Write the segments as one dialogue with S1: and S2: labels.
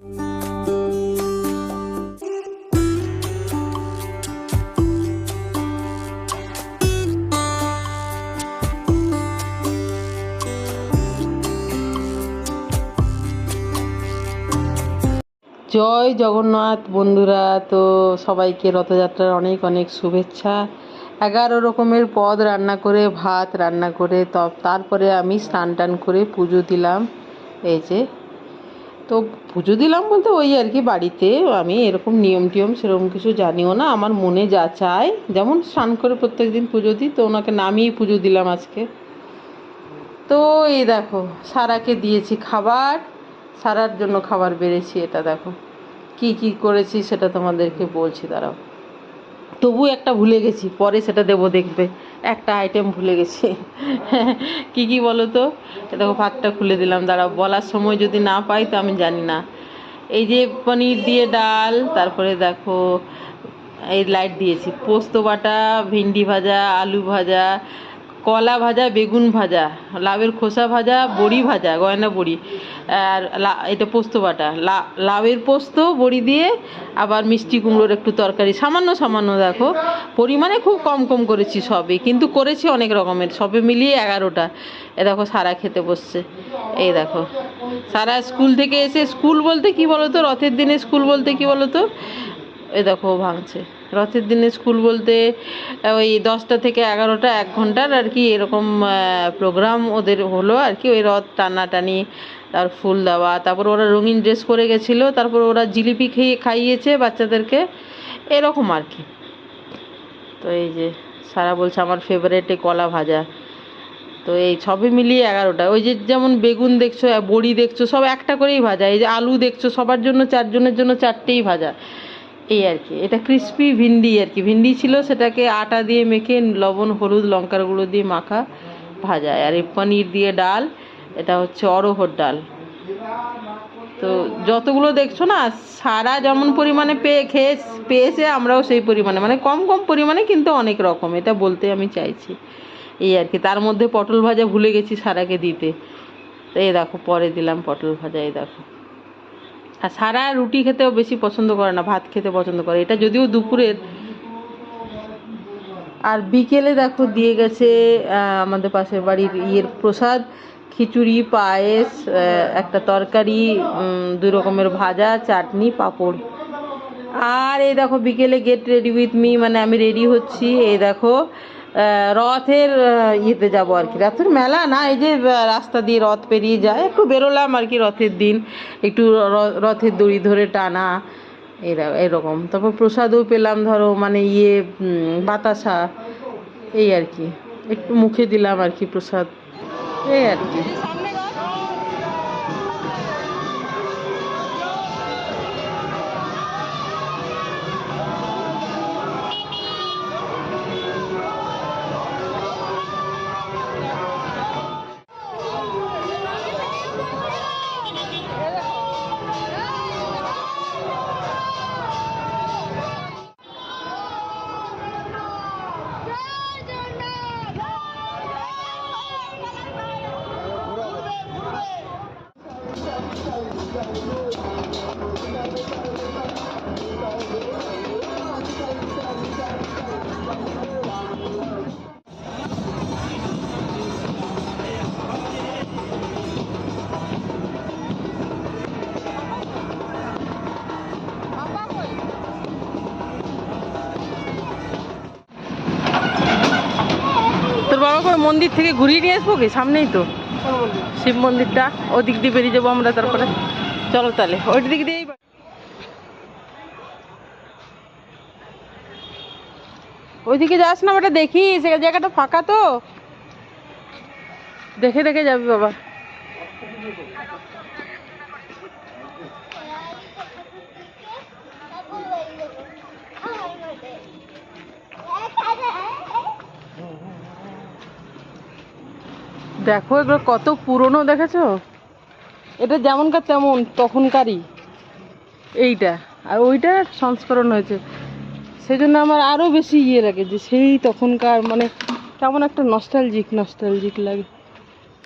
S1: জয় জগন্নাথ বন্ধুরা, তো সবাইকে রথযাত্রার অনেক অনেক শুভেচ্ছা। এগারো রকমের পদ রান্না করে, ভাত রান্না করে তারপরে আমি স্নান টান করে পুজো দিলাম। এই যে তো পুজো দিলাম বলতে ওই আর কি বাড়িতে। আমি এরকম নিয়ম টিয়ম সেরকম কিছু জানিও না, আমার মনে যা চায় যেমন স্নান করে প্রত্যেক দিন পুজো দিই, তো ওনাকে নামিয়ে পুজো দিলাম আজকে। তো এই দেখো, সারাকে দিয়েছি খাবার, সারার জন্য খাবার বেড়েছি এটা দেখো। কি কি করেছি সেটা তোমাদেরকে বলছি, দাঁড়াও। তবু একটা ভুলে গেছি, পরে সেটা দেবো দেখবে। একটা আইটেম ভুলে গেছি। কি কি বলো তো? দেখো ভাতটা খুলে দিলাম, দাঁড়াও। বলার সময় যদি না পাই তো আমি জানি না। এই যে পনির দিয়ে ডাল, তারপরে দেখো, এই লাইট দিয়েছি। পোস্ত বাটা, ভেন্ডি ভাজা, আলু ভাজা কলা ভাজা, বেগুন ভাজা, লাউয়ের খোসা ভাজা, বড়ি ভাজা, গয়না বড়ি, আর এটা পোস্ত বাটা। লাউয়ের পোস্ত, বড়ি দিয়ে, আবার মিষ্টি কুমড়োর একটু তরকারি। সামান্য সামান্য দেখো। পরিমাণে খুব কম কম করেছি সবই, কিন্তু করেছি অনেক রকমের। সবে মিলিয়ে এগারোটা। এ দেখো, সারা খেতে বসছে। এই দেখো। সারা স্কুল থেকে এসে, স্কুল বলতে কি বলো তো রথের দিনে স্কুল বলতে কি বলো তো এই দেখো ভাঙছে। রথের দিনে স্কুল বলতে ওই দশটা থেকে এগারোটা, এক ঘণ্টার আর কি এরকম প্রোগ্রাম ওদের হলো আর কি। ওই রথ টানাটানি, তার ফুল দেওয়া, তারপর ওরা রঙিন ড্রেস পরে গেছিল, তারপর ওরা জিলিপি খেয়ে খাইয়েছে বাচ্চাদেরকে, এরকম আর কি। তো এই যে, সারা বলছে আমার ফেভারেট কলা ভাজা। তো এই সবই মিলিয়ে এগারোটা। ওই যে যেমন বেগুন দেখছ, বড়ি দেখছ, সব একটা করেই ভাজা। এই যে আলু দেখছ, সবার জন্য, চারজনের জন্য চারটেই ভাজা। এই আর কি, এটা ক্রিস্পি ভিন্ডি আর কি। ভিন্ডি ছিল সেটাকে আটা দিয়ে মেখে লবণ, হলুদ, লঙ্কার গুঁড়ো দিয়ে মাখা ভাজা। আর এই পনির দিয়ে ডাল, এটা হচ্ছে অরহর ডাল। তো যতগুলো দেখছ না, সারা যেমন পরিমাণে পেয়ে খেয়ে, পেয়েছে আমরাও সেই পরিমাণে। মানে কম কম পরিমাণে কিন্তু অনেক রকম, এটা বলতে আমি চাইছি। এই আর কি, তার মধ্যে পটল ভাজা ভুলে গেছি সারাকে দিতে। এই দেখো, পরে দিলাম পটল ভাজা, এই দেখো। আর সারা রুটি খেতেও বেশি পছন্দ করে না, ভাত খেতে পছন্দ করে। এটা যদিও দুপুরের। আর বিকেলে দেখো দিয়ে গেছে আমাদের পাশের বাড়ির ইয়ের প্রসাদ, খিচুড়ি, পায়েস একটা তরকারি দুই রকমের ভাজা, চাটনি, পাঁপড়। আর এই দেখো বিকেলে গেট রেডি উইথ মি মানে আমি রেডি হচ্ছি। এই দেখো রথের ইয়েতে যাব আর কি। রথের মেলা না, এই যে রাস্তা দিয়ে রথ পেরিয়ে যায়, একটু বেরোলাম আর কি রথের দিন। একটু রথের দড়ি ধরে টানা, এরা- এরকম। তারপর প্রসাদও পেলাম, ধরো মানে ইয়ে বাতাসা, এই আর কি। একটু মুখে দিলাম আর কি প্রসাদ, এই আর কি। তোর ওই মন্দির থেকে ঘুরিয়ে নিয়ে আসব কি? সামনেই তো। শিব মন্দিরটা, ওদিক দিয়ে বেরিয়ে যাব আমরা তারপরে। চলো তাহলে ওই দিক দিয়েই ওইদিকে যাস না ওটা দেখি, সে জায়গাটা ফাঁকা তো। দেখে দেখে যাবি বাবা। দেখো এগুলো কত পুরনো, দেখেছ? এটা যেমনকার তেমন, তখনকারই। এইটা, আর ওইটা সংস্করণ হয়েছে। সেই জন্য আমার আরও বেশি ইয়ে লাগে যে সেই তখনকার মানে কেমন একটা নস্টালজিক নস্টালজিক লাগে।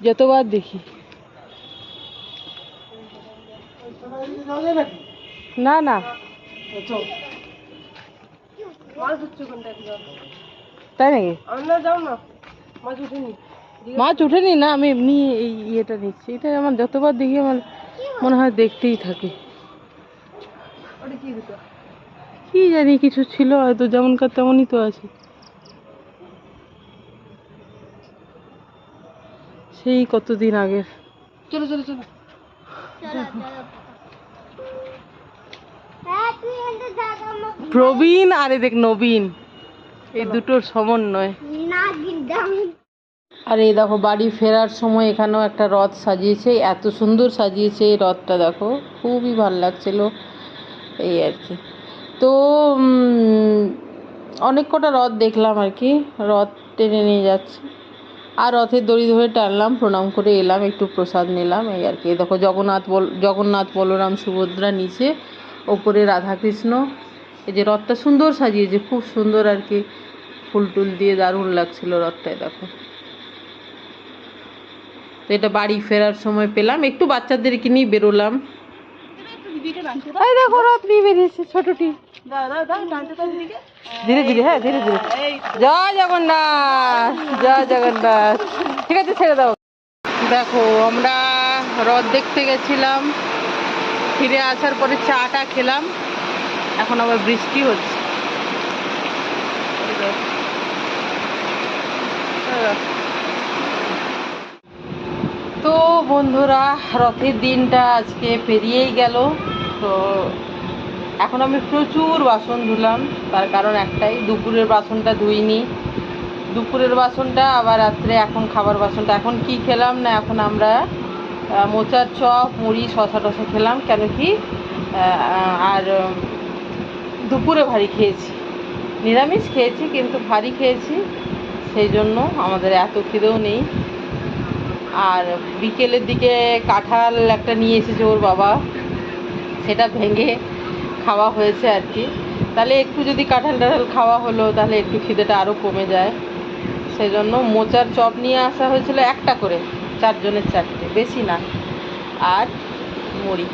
S1: যতবার দেখি। না না। তাই নাকি?
S2: আমরা যাও না। মাছ উঠেনি।
S1: মাছ উঠেনি না আমি এমনি এই ইয়েটা নিচ্ছি। এটা আমার যতবার দেখি আমার মনে হয় দেখতেই থাকে।
S2: কি
S1: জানি কিছু ছিল হয়তো যেমনকার তেমনই তো আছে। সেই কতদিন আগের।
S2: চলো চলো চলো।
S1: প্রবীণ আর এ দেখ নবীন। এই দুটোর সমন্বয়। আর এই দেখো, বাড়ি ফেরার সময় এখানেও একটা রথ সাজিয়েছে। এত সুন্দর সাজিয়েছে এই রথটা, দেখো। খুবই ভালো লাগছিল এই আর কি। তো অনেক কটা রথ দেখলাম আর কি। রথ টেনে নিয়ে যাচ্ছে। আর রথের দড়ি ধরে টানলাম, প্রণাম করে এলাম, একটু প্রসাদ নিলাম, এই আর কি। দেখো, জগন্নাথ বল, জগন্নাথ বলরাম সুভদ্রা নিচে, ওপরে রাধাকৃষ্ণ। এই যে রথটা সুন্দর সাজিয়েছে, খুব সুন্দর আর কি। ফুল টুল দিয়ে দারুণ লাগছিল রথটায়, দেখো। তো এটা বাড়ি ফেরার সময় পেলাম। একটু বাচ্চাদেরকে নিয়ে বেরোলাম। এই দেখো রথ নিয়ে বেরিয়েছে ছোটটি। ধীরে ধীরে হ্যাঁ ধীরে ধীরে। জয় জগন্নাথ জয় জগন্নাথ। ঠিক আছে ছেড়ে দাও। দেখো আমরা রথ দেখতে গেছিলাম। ফিরে আসার পরে চাটা খেলাম। এখন আবার বৃষ্টি হচ্ছে। এই দেখো। আহ। তো বন্ধুরা, রথের দিনটা আজকে পেরিয়েই গেল। তো এখন আমি প্রচুর বাসন ধুলাম, তার কারণ একটাই, দুপুরের বাসনটা ধুইনি। দুপুরের বাসনটা, আবার রাত্রে এখন খাবার বাসনটা। এখন কি খেলাম না, এখন আমরা মোচার চপ, মুড়ি শশা টশা খেলাম, কেন কি আর দুপুরে ভারী খেয়েছি। নিরামিষ খেয়েছি, কিন্তু ভারী খেয়েছি, সেই জন্য আমাদের এত খিদেও নেই। আর বিকেলের দিকে কাঁঠাল একটা নিয়ে এসেছে ওর বাবা। সেটা ভেঙে খাওয়া হয়েছে আর কি। তাহলে একটু যদি কাঁঠাল টাঠাল খাওয়া হলো, তাহলে একটু খিদেটা আরও কমে যায়। সেই জন্য মোচার চপ নিয়ে আসা হয়েছিল একটা করে, চারজনের চারটে, বেশি না। আর মুড়ি।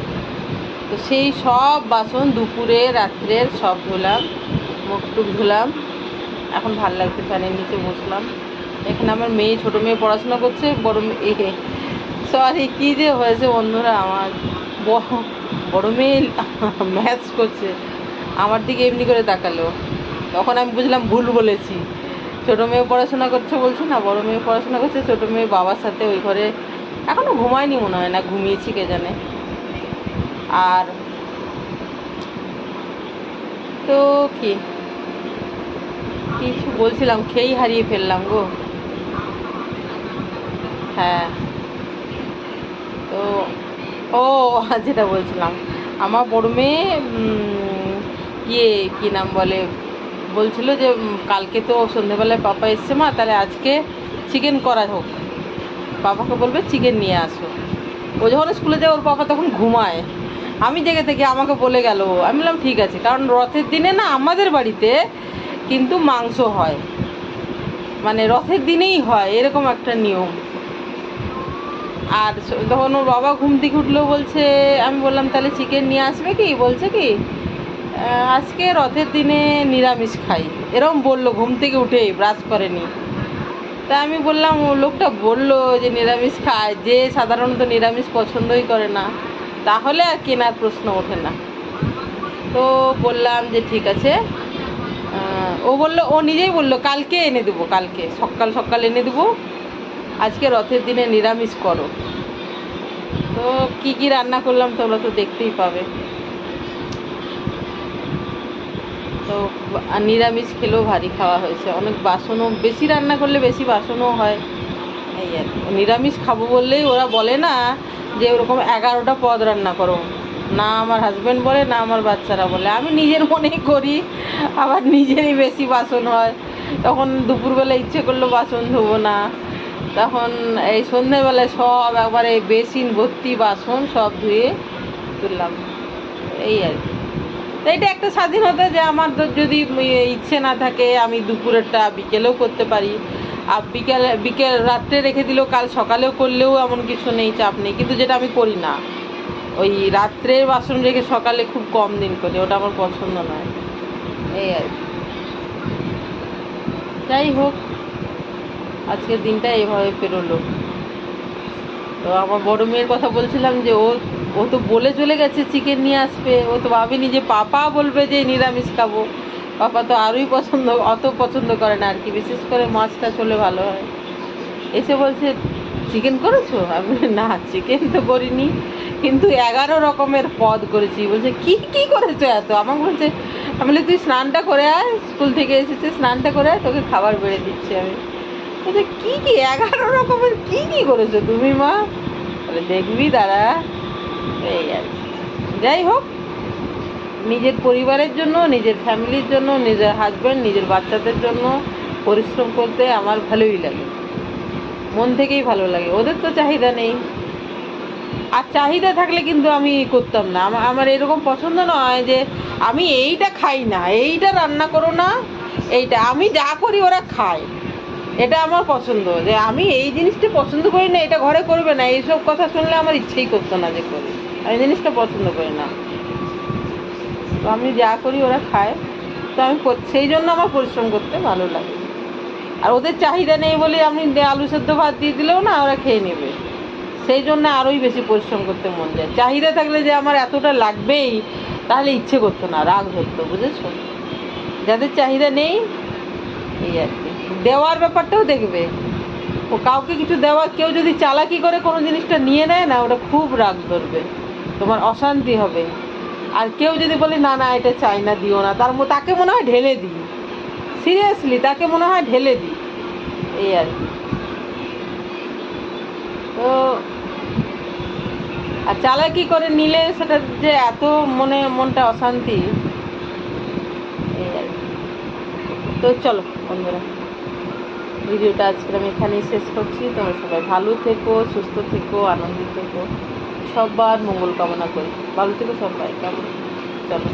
S1: তো সেই সব বাসন দুপুরে, রাত্রের সব ধুলাম, মুখ টুক ধুলাম। এখন ভালো লাগছে ফ্যানের নিচে বসলাম। এখানে আমার মেয়ে, ছোটো মেয়ে পড়াশোনা করছে, বড় মেয়ে সরি কী যে হয়েছে বন্ধুরা, আমার বড় মেয়ে ম্যাথস করছে, আমার দিকে এমনি করে তাকালো। তখন আমি বুঝলাম ভুল বলেছি। ছোটো মেয়ে পড়াশোনা করছে বলছি না, বড় মেয়ে পড়াশোনা করছে, ছোটো মেয়ে বাবার সাথে ওই ঘরে এখনও ঘুমায়নি মনে হয় না, ঘুমিয়েছি কে জানে। আর তো কি, কিছু বলছিলাম খেয়েই হারিয়ে ফেললাম গো। হ্যাঁ। তো, ও, যেটা বলছিলাম, আমার বড় মেয়ে ইয়ে কী নাম বলে, বলছিল যে কালকে তো সন্ধেবেলায় পাপা এসছে মা, তাহলে আজকে চিকেন করা হোক। বাবাকে বলবে চিকেন নিয়ে আসো। ও যখন স্কুলে যায়, ওর বাবা তখন ঘুমায়। আমি জেগে থেকে আমাকে বলে গেল, আমি বললাম, ঠিক আছে, কারণ রথের দিনে না, আমাদের বাড়িতে কিন্তু মাংস হয়। মানে রথের দিনেই হয়, এরকম একটা নিয়ম। আর তখন ওর বাবা ঘুম থেকে উঠল বলছে, আমি বললাম, তাহলে চিকেন নিয়ে আসবে কি? বলছে কি আজকে রথের দিনে নিরামিষ খাই। এরকম বলল, ঘুম থেকে উঠে ব্রাশ করেনি। তা আমি বললাম, ও লোকটা বলল যে নিরামিষ খায়, যে সাধারণত নিরামিষ পছন্দই করে না, তাহলে আর কেনার প্রশ্ন ওঠে না। তো বললাম যে ঠিক আছে। ও বলল, ও নিজেই বলল, কালকে এনে দেবো, কালকে, সকাল সকাল এনে দেবো। আজকে রথের দিনে নিরামিষ করো। তো কি কি রান্না করলাম তোমরা তো দেখতেই পাবে। তো নিরামিষ খেলেও ভারী খাওয়া হয়েছে। অনেক বাসনও, বেশি রান্না করলে বেশি বাসনও হয়। এই আর। নিরামিষ খাব বললেই ওরা বলে না যে ওরকম এগারোটা পদ রান্না করো। না আমার হাজব্যান্ড বলে, না আমার বাচ্চারা বলে। আমি নিজের মনেই করি, আবার নিজেরই বেশি বাসন হয়। তখন দুপুরবেলা ইচ্ছে করল বাসন ধোবো না। তখন এই সন্ধ্যেবেলায় সব একবারে বেসিন ভর্তি বাসন সব ধুয়ে তুললাম। এই আর কি। এটা একটা স্বাধীনতা যে আমার তো যদি ইচ্ছে না থাকে, আমি দুপুরেরটা বিকেলেও করতে পারি। আর বিকেলে, বিকেল রাত্রে রেখে দিলেও, কাল সকালেও করলেও এমন কিছু নেই, চাপ নেই। কিন্তু যেটা আমি করি না, ওই রাত্রের বাসন রেখে সকালে খুব কম দিন করে, ওটা আমার পছন্দ নয়। এই আর কি। যাই হোক আজকের দিনটা এইভাবে পেরোলো। তো আমার বড় মেয়ের কথা বলছিলাম যে ও ও তো বলে চলে গেছে চিকেন নিয়ে আসবে ও তো ভাবেনি যে পাপা বলবে যে নিরামিষ খাব। পাপা তো আরোই পছন্দ, অত পছন্দ করে না আর কি, বিশেষ করে মাছটা চলে ভালো হয়। এসে বলছে চিকেন করেছ? আমি না চিকেন তো করিনি, কিন্তু এগারো রকমের পদ করেছি। বলছে, কি কি করেছ এত? আমাকে বলছে, আমি বলি, তুই স্নানটা করে আয়, স্কুল থেকে এসেছে স্নানটা করে আয়, তোকে খাবার বেড়ে দিচ্ছি আমি। বলছে কি কি? এগারো রকমের কি কি করেছ তুমি, মা? বলে দেখবি, দাঁড়া। এই আর। যাই হোক, নিজের পরিবারের জন্য, নিজের ফ্যামিলির জন্য, নিজের হাজব্যান্ড নিজের বাচ্চাদের জন্য পরিশ্রম করতে আমার ভালোই লাগে। মন থেকেই ভালো লাগে। ওদের তো চাহিদা নেই। আর চাহিদা থাকলে কিন্তু আমি করতাম না। আমার এরকম পছন্দ নয় যে আমি এইটা খাই না, এইটা রান্না করো না, এইটা। আমি যা করি ওরা খায়। এটা আমার পছন্দ। যে আমি এই জিনিসটা পছন্দ করি না, এটা ঘরে করবে না, এইসব কথা শুনলে আমার ইচ্ছেই করতো না যে করি। আমি জিনিসটা পছন্দ করি না। তো আমি যা করি, ওরা খায়। তো আমি সেই জন্য আমার পরিশ্রম করতে ভালো লাগে। আর ওদের চাহিদা নেই বলে আমি আলু সেদ্ধ ভাত দিয়ে দিলেও না, ওরা খেয়ে নেবে। সেই জন্য আরোই বেশি পরিশ্রম করতে মন যায়। চাহিদা থাকলে যে আমার এতটা লাগবেই, তাহলে ইচ্ছে করতো না, রাগ ধরতো বুঝেছ? যাদের চাহিদা নেই, এই আর দেওয়ার ব্যাপারটাও দেখবে। ও কাউকে কিছু দেওয়া, কেউ যদি চালাকি করে কোনো জিনিসটা নিয়ে নেয় না, ওটা খুব রাগ ধরবে। তোমার অশান্তি হবে। আর কেউ যদি বলে, না না, এটা চাই না, দিও না। তার তাকে মনে হয় ঢেলে দিই। সিরিয়াসলি তাকে মনে হয় ঢেলে দিই। এই আর কি। তো আর চালাকি করে নিলে সেটা যে এত মনে, মনটা অশান্তি, এই আর। তো চলো, বন্ধুরা। ভিডিওটা আজকে আমি এখানেই শেষ করছি। তোমরা সবাই ভালো থেকো, সুস্থ থেকো, আনন্দিত থেকো। সবার মঙ্গল কামনা করি। ভালো থেকো সবাই, কেমন? চলো।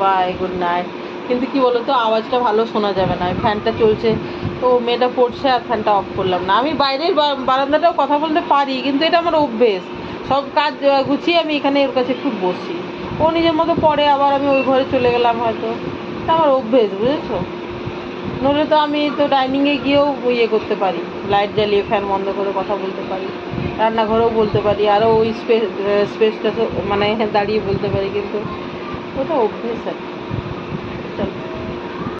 S1: বাই গুড নাইট কিন্তু কি বলো তো আওয়াজটা ভালো শোনা যাবে না। ফ্যানটা চলছে। তো মেয়েটা পড়ছে আর ফ্যানটা অফ করলাম না। আমি বাইরের বারান্দাটাও কথা বলতে পারি, কিন্তু এটা আমার অভ্যেস। সব কাজ গুছিয়ে আমি এখানে ওর কাছে একটু বসি। ও নিজের মতো পড়ে, আবার আমি ওই ঘরে চলে গেলাম হয়তো। এটা আমার অভ্যেস, বুঝেছ? নইলে তো আমি তো ডাইনিংয়ে গিয়েও ইয়ে করতে পারি। লাইট জ্বালিয়ে ফ্যান বন্ধ করে কথা বলতে পারি। রান্নাঘরেও বলতে পারি। আরও ওই স্পেস স্পেসটা মানে দাঁড়িয়ে বলতে পারি, কিন্তু ওটা অভ্যেস আর কি।